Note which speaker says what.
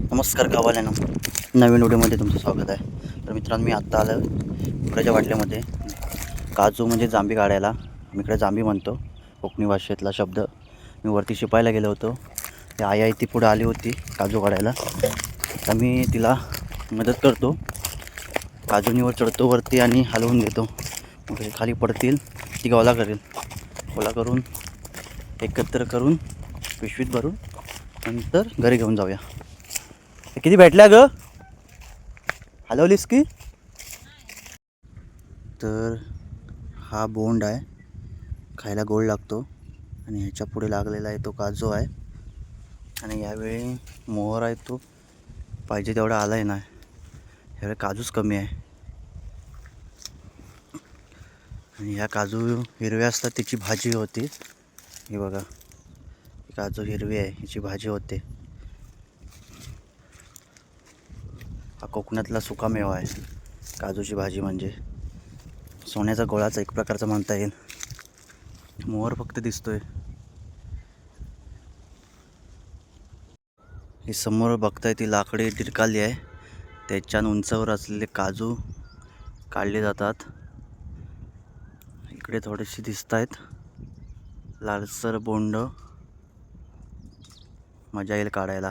Speaker 1: नमस्कार गावाल्यानं. नवीन व्हिडिओमध्ये तुमचं स्वागत आहे. तर मित्रांनो मी आत्ता आलं इकडेच्या वाटल्यामध्ये काजू म्हणजे जांभी काढायला. मी इकडे जांभी म्हणतो. कोकणी भाषेतला शब्द. मी वरती शिपायला गेलो होतो. ते आई आई ती पुढे आली होती काजू काढायला. तर मी तिला मदत करतो. काजूनीवर चढतो वरती आणि हलवून देतो. मग खाली पडतील ती गोला करेल. गोला करून एकत्र करून पिशवीत भरून नंतर घरी घेऊन जाऊया. किती भेटल्या ग? हलवलीस की? तर हा बोंड आहे. खायला गोड लागतो. आणि ह्याच्या पुढे लागलेला आहे तो काजू आहे. आणि यावेळी मोहर आहे तो. पाहिजे तेवढा आला आहे ना. ह्यावेळी काजूच कमी आहे. आणि ह्या काजू हिरव्या असतात त्याची भाजी होती. हे बघा. काजू हिरवी आहे ह्याची भाजी होते. हा कोकणातला सुकामेवा आहे. काजूची भाजी म्हणजे. सोन्याचा गोळाचा एक प्रकारचा म्हणता येईल. मोहर फक्त दिसतोय. ही समोर बघताय ती लाकडी डिरकाली आहे. त्याच्यान उंचावर असलेले काजू काढले जातात. इकडे थोडेसे दिसत आहेत लालसर बोंड. मजा येईल काढायला.